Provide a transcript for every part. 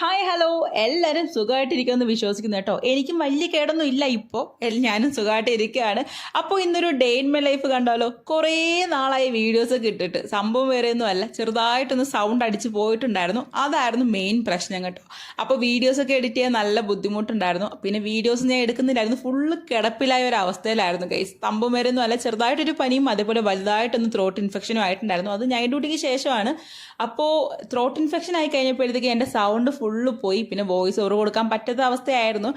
Hi hello എല്ലാവരും സുഖമായിട്ടിരിക്കുമെന്ന് വിശ്വസിക്കുന്നു കേട്ടോ. എനിക്കും വലിയ കേടൊന്നും ഇല്ല ഇപ്പോൾ ഞാനും സുഖമായിട്ട് ഇരിക്കുകയാണ് അപ്പോൾ ഇന്നൊരു ഡേ ഇൻ മൈ ലൈഫ് കണ്ടാലോ? കുറേ നാളായി വീഡിയോസ് ഒക്കെ ഇട്ടിട്ട്. സംഭവം വേറെ ഒന്നും അല്ല. ചെറുതായിട്ടൊന്ന് സൗണ്ട് അടിച്ച് പോയിട്ടുണ്ടായിരുന്നു. അതായിരുന്നു മെയിൻ പ്രശ്നം കേട്ടോ. അപ്പോൾ വീഡിയോസൊക്കെ എഡിറ്റ് ചെയ്യാൻ നല്ല ബുദ്ധിമുട്ടുണ്ടായിരുന്നു. പിന്നെ വീഡിയോസ് ഞാൻ എടുക്കുന്നില്ലായിരുന്നു. ഫുള്ള് കിടപ്പിലായ ഒരു അവസ്ഥയിലായിരുന്നു കൈ സംഭവം വേറെ ഒന്നും അല്ല. ചെറുതായിട്ടൊരു പനിയും അതേപോലെ വലുതായിട്ടൊന്ന് ത്രോട്ട് ഇൻഫെക്ഷനും ആയിട്ടുണ്ടായിരുന്നു. അത് ഞാൻ ഡ്യൂട്ടിക്ക് ശേഷമാണ്. അപ്പോൾ ത്രോട്ട് ഇൻഫെക്ഷൻ ആയി കഴിഞ്ഞപ്പോഴത്തേക്ക് എന്റെ സൗണ്ട് ഫുള്ള് പോയി പിന്നെ വോയിസ് ഓവർ കൊടുക്കാൻ പറ്റാത്ത അവസ്ഥയായിരുന്നു.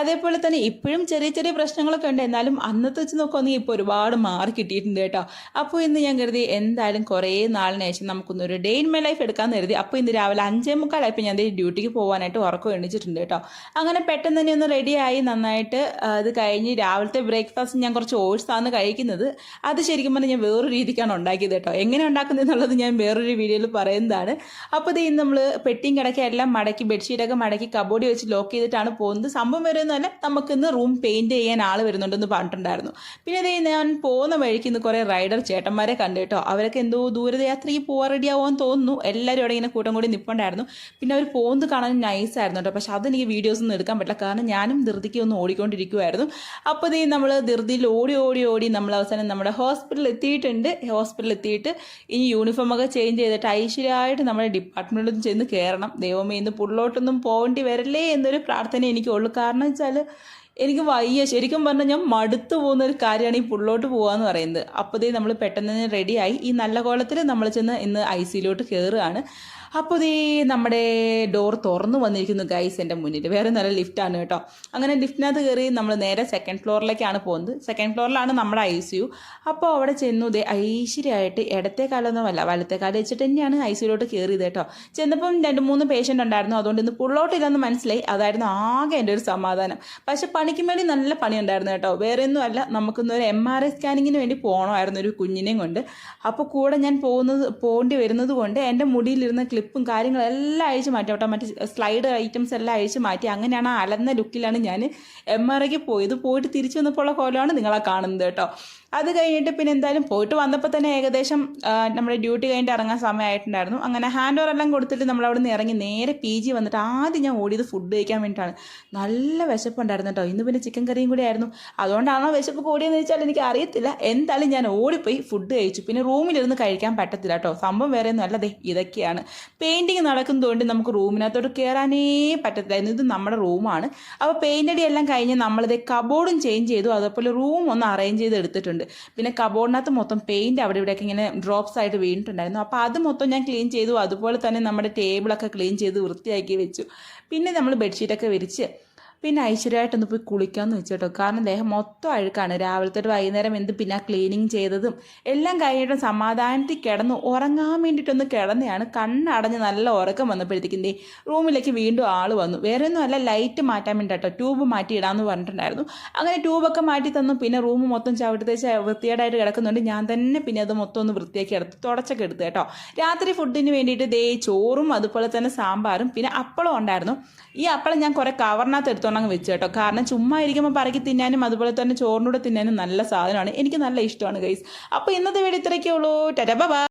അതേപോലെ തന്നെ ഇപ്പോഴും ചെറിയ ചെറിയ പ്രശ്നങ്ങളൊക്കെ ഉണ്ട്. എന്നാലും അന്നത്തെ വെച്ച് നോക്കുകയാണെങ്കിൽ ഇപ്പോൾ ഒരുപാട് മാറി കിട്ടിയിട്ടുണ്ട് കേട്ടോ. അപ്പോൾ ഇന്ന് ഞാൻ കരുതി എന്തായാലും കുറേ നാളിന് ശേഷം നമുക്കൊന്നൊരു ഡേ ഇൻ മൈ ലൈഫ് എടുക്കാൻ കരുതി. അപ്പോൾ ഇന്ന് രാവിലെ അഞ്ചേ മുക്കാലായപ്പോൾ ഞാൻ ഡ്യൂട്ടിക്ക് പോകാനായിട്ട് ഉറക്കം എണ്ണിച്ചിട്ടുണ്ട് കേട്ടോ. അങ്ങനെ പെട്ടെന്ന് തന്നെ ഒന്ന് റെഡിയായി നന്നായിട്ട് അത് കഴിഞ്ഞ് രാവിലത്തെ ബ്രേക്ക്ഫാസ്റ്റ് ഞാൻ കുറച്ച് ഓട്സാണ് കഴിക്കുന്നത്. അത് ശരിക്കും പറഞ്ഞാൽ ഞാൻ വേറൊരു രീതിക്കാണ് ഉണ്ടാക്കിയത് കേട്ടോ. എങ്ങനെ ഉണ്ടാക്കുന്നത് എന്നുള്ളത് ഞാൻ വേറൊരു വീഡിയോയിൽ പറയുന്നതാണ്. അപ്പോൾ ഇത് ഇന്ന് നമ്മൾ പെട്ടിയും കിടക്കുക എല്ലാം മടക്കി ബെഡ്ഷീറ്റൊക്കെ മടക്കി കബോർഡിൽ വെച്ച് ലോക്ക് ചെയ്തിട്ടാണ് പോകുന്നത്. സംഭവം വരുന്നതല്ല നമുക്കിന്ന് റൂം പെയിന്റ് ചെയ്യാൻ ആൾ വരുന്നുണ്ടെന്ന് പറഞ്ഞിട്ടുണ്ടായിരുന്നു. പിന്നെ അതേ ഞാൻ പോകുന്ന വഴിക്ക് ഇന്ന് കുറേ റൈഡർ ചേട്ടന്മാരെ കണ്ടു കേട്ടോ. അവരൊക്കെ എന്തോ ദൂരയാത്രയ്ക്ക് പോകാൻ റെഡിയാവുമെന്ന് തോന്നുന്നു. എല്ലാവരും അവിടെ ഇങ്ങനെ കൂട്ടം കൂടി നിൽപ്പുണ്ടായിരുന്നു പിന്നെ അവർ പോകുന്നത് കാണാൻ നൈസ് ആയിരുന്നു കേട്ടോ. പക്ഷെ അതെനിക്ക് വീഡിയോസ് ഒന്നും എടുക്കാൻ പറ്റില്ല. കാരണം ഞാനും ധൃതിക്ക് ഒന്ന് ഓടിക്കൊണ്ടിരിക്കുമായിരുന്നു അപ്പോൾ ഇതേ നമ്മൾ ധൃതിയിൽ ഓടി ഓടി ഓടി നമ്മൾ അവസാനം നമ്മുടെ ഹോസ്പിറ്റലിൽ എത്തിയിട്ടുണ്ട്. ഹോസ്പിറ്റലിൽ എത്തിയിട്ട് ഇനി യൂണിഫോമൊക്കെ ചേഞ്ച് ചെയ്തിട്ട് ഐശ്വര്യമായിട്ട് നമ്മുടെ ഡിപ്പാർട്ട്മെന്റിൽ ചെന്ന് കയറണം ദൈവമേ ഇന്ന് പുള്ളോട്ടൊന്നും പോകേണ്ടി വരല്ലേ എന്നൊരു പ്രാർത്ഥന എനിക്കുള്ളൂ. കാരണം വെച്ചാൽ എനിക്ക് വയ്യ. ശരിക്കും പറഞ്ഞാൽ ഞാൻ മടുത്തു പോകുന്ന ഒരു കാര്യമാണ് ഈ പുള്ളോട്ട് പോകാന്ന് പറയുന്നത്. അപ്പോഴേ നമ്മൾ പെട്ടെന്ന് തന്നെ റെഡിയായി ഈ നല്ല കോലത്തിൽ നമ്മൾ ചെന്ന് ഇന്ന് ഐ സിയിലോട്ട് കയറുകയാണ് അപ്പോൾ ഇതേ നമ്മുടെ ഡോർ തുറന്നു വന്നിരിക്കുന്നു ഗൈസ് എന്റെ മുന്നിൽ. വേറെ നല്ല ലിഫ്റ്റാണ് കേട്ടോ. അങ്ങനെ ലിഫ്റ്റിനകത്ത് കയറി നമ്മൾ നേരെ സെക്കൻഡ് ഫ്ലോറിലേക്കാണ് പോകുന്നത്. സെക്കൻഡ് ഫ്ലോറിലാണ് നമ്മുടെ ഐ സി യു. അപ്പോൾ അവിടെ ചെന്നു ഇതേ ഐശ്വര്യമായിട്ട് ഇടത്തെ കാലൊന്നുമല്ല വലത്തെ കാലം വെച്ചിട്ട് തന്നെയാണ് ഐ സിയിലോട്ട് കയറിയത് കേട്ടോ. ചെന്നപ്പം രണ്ട് മൂന്ന് പേഷ്യന്റ് ഉണ്ടായിരുന്നു. അതുകൊണ്ട് ഇന്ന് പുള്ളോട്ടില്ലെന്ന് മനസ്സിലായി. അതായിരുന്നു ആകെ എന്റെ ഒരു സമാധാനം. പക്ഷെ പണിക്ക് വേണ്ടി നല്ല പണി ഉണ്ടായിരുന്നു കേട്ടോ. വേറെ ഒന്നും അല്ല നമുക്കിന്ന് ഒരു എം ആർ ഐ സ്കാനിങ്ങിന് വേണ്ടി പോകണമായിരുന്നു ഒരു കുഞ്ഞിനെയും കൊണ്ട്. അപ്പോൾ കൂടെ ഞാൻ പോകുന്നത് പോകേണ്ടി വരുന്നത് കൊണ്ട് എന്റെ മുടിയിലിരുന്ന ക്ലിപ്പും കാര്യങ്ങളും എല്ലാം അഴിച്ച് മാറ്റി ഓട്ടോമാറ്റിക് മറ്റേ സ്ലൈഡ് ഐറ്റംസ് എല്ലാം അഴിച്ച് മാറ്റി. അങ്ങനെയാണ് അലന്ന ലുക്കിലാണ് ഞാൻ എം ആർ ഐക്ക് പോയത്. പോയിട്ട് തിരിച്ചു വന്നപ്പോൾ ഉള്ള കോലമാണ് നിങ്ങളെ കാണുന്നത് കേട്ടോ. അത് കഴിഞ്ഞിട്ട് പിന്നെ എന്തായാലും പോയിട്ട് വന്നപ്പോൾ തന്നെ ഏകദേശം നമ്മുടെ ഡ്യൂട്ടി കഴിഞ്ഞിട്ട് ഇറങ്ങാൻ സമയമായിട്ടുണ്ടായിരുന്നു. അങ്ങനെ ഹാൻഡ് ഓവർ എല്ലാം കൊടുത്തിട്ട് നമ്മൾ അവിടെ നിന്ന് ഇറങ്ങി നേരെ പി ജി വന്നിട്ട് ആദ്യം ഞാൻ ഓടിയത് ഫുഡ് കഴിക്കാൻ വേണ്ടിയിട്ടാണ്. നല്ല വിശപ്പുണ്ടായിരുന്നു കേട്ടോ. ഇന്ന് പിന്നെ ചിക്കൻ കറിയും കൂടി ആയിരുന്നു. അതുകൊണ്ടാണോ വിശപ്പ് കൂടിയെന്ന് വെച്ചാൽ എനിക്ക് അറിയത്തില്ല. എന്തായാലും ഞാൻ ഓടിപ്പോയി ഫുഡ് കഴിച്ചു. പിന്നെ റൂമിലിരുന്ന് കഴിക്കാൻ പറ്റത്തില്ല കേട്ടോ. സംഭവം വേറെ ഒന്നും അല്ലതേ ഇതൊക്കെയാണ്. പെയിന്റിങ് നടക്കുന്നതുകൊണ്ട് നമുക്ക് റൂമിനകത്തോട്ട് കയറാനേ പറ്റത്തില്ല ഇത് നമ്മുടെ റൂമാണ്. അപ്പോൾ പെയിന്റ് എല്ലാം കഴിഞ്ഞ് നമ്മളിത് കബോർഡും ചേഞ്ച് ചെയ്തു. അതേപോലെ റൂം ഒന്ന് അറേഞ്ച് ചെയ്ത് എടുത്തിട്ടുണ്ട്. പിന്നെ കബോർഡിനകത്ത് മൊത്തം പെയിന്റ് അവിടെ ഇവിടെയൊക്കെ ഇങ്ങനെ ഡ്രോപ്സ് ആയിട്ട് വീണിട്ടുണ്ടായിരുന്നു. അപ്പോൾ അത് മൊത്തം ഞാൻ ക്ലീൻ ചെയ്തു. അതുപോലെ തന്നെ നമ്മുടെ ടേബിളൊക്കെ ക്ലീൻ ചെയ്ത് വൃത്തിയാക്കി വെച്ചു. പിന്നെ നമ്മൾ ബെഡ്ഷീറ്റൊക്കെ വിരിച്ച് പിന്നെ ഐശ്വര്യമായിട്ടൊന്ന് പോയി കുളിക്കാമെന്ന് വെച്ചു കേട്ടോ കാരണം ദേഹം മൊത്തം അഴുക്കാണ്. രാവിലത്തെ വൈകുന്നേരം എന്ത് പിന്നെ ക്ലീനിങ് ചെയ്തതും എല്ലാം കഴിഞ്ഞിട്ടും സമാധാനത്തിൽ കിടന്ന് ഉറങ്ങാൻ വേണ്ടിയിട്ടൊന്ന് കിടന്നെയാണ്. കണ്ണടഞ്ഞ് നല്ല ഉറക്കം വന്നപ്പോഴത്തേക്കും ദേ റൂമിലേക്ക് വീണ്ടും ആൾ വന്നു. വേറെ ഒന്നും അല്ല ലൈറ്റ് മാറ്റാൻ വേണ്ടി ട്യൂബ് മാറ്റി ഇടാമെന്ന് പറഞ്ഞിട്ടുണ്ടായിരുന്നു. അങ്ങനെ ട്യൂബൊക്കെ മാറ്റി തന്നു. പിന്നെ റൂം മൊത്തം ചവിട്ടി തേച്ച് വൃത്തിയേടായിട്ട് കിടക്കുന്നുണ്ട്. ഞാൻ തന്നെ പിന്നെ അത് മൊത്തം ഒന്ന് വൃത്തിയാക്കി എടുത്ത് തുടച്ചൊക്കെ എടുത്ത് കേട്ടോ. രാത്രി ഫുഡിന് വേണ്ടിയിട്ട് ദേ ചോറും അതുപോലെ തന്നെ സാമ്പാറും. പിന്നെ അപ്പളം ഉണ്ടായിരുന്നു. ഈ അപ്പളം ഞാൻ കുറേ കവറിനകത്ത് എടുത്തോണ്ടങ്ങ് വെച്ചു കേട്ടോ. കാരണം ചുമ്മാ ഇരിക്കുമ്പോൾ പറക്കി തിന്നാനും അതുപോലെ തന്നെ ചോറിനൂടെ തിന്നാനും നല്ല സാധനമാണ്. എനിക്ക് നല്ല ഇഷ്ടമാണ് ഗൈസ് അപ്പോൾ ഇന്നത്തെ വീട് ഇത്രയൊക്കെ ഉള്ളൂ. ടരബ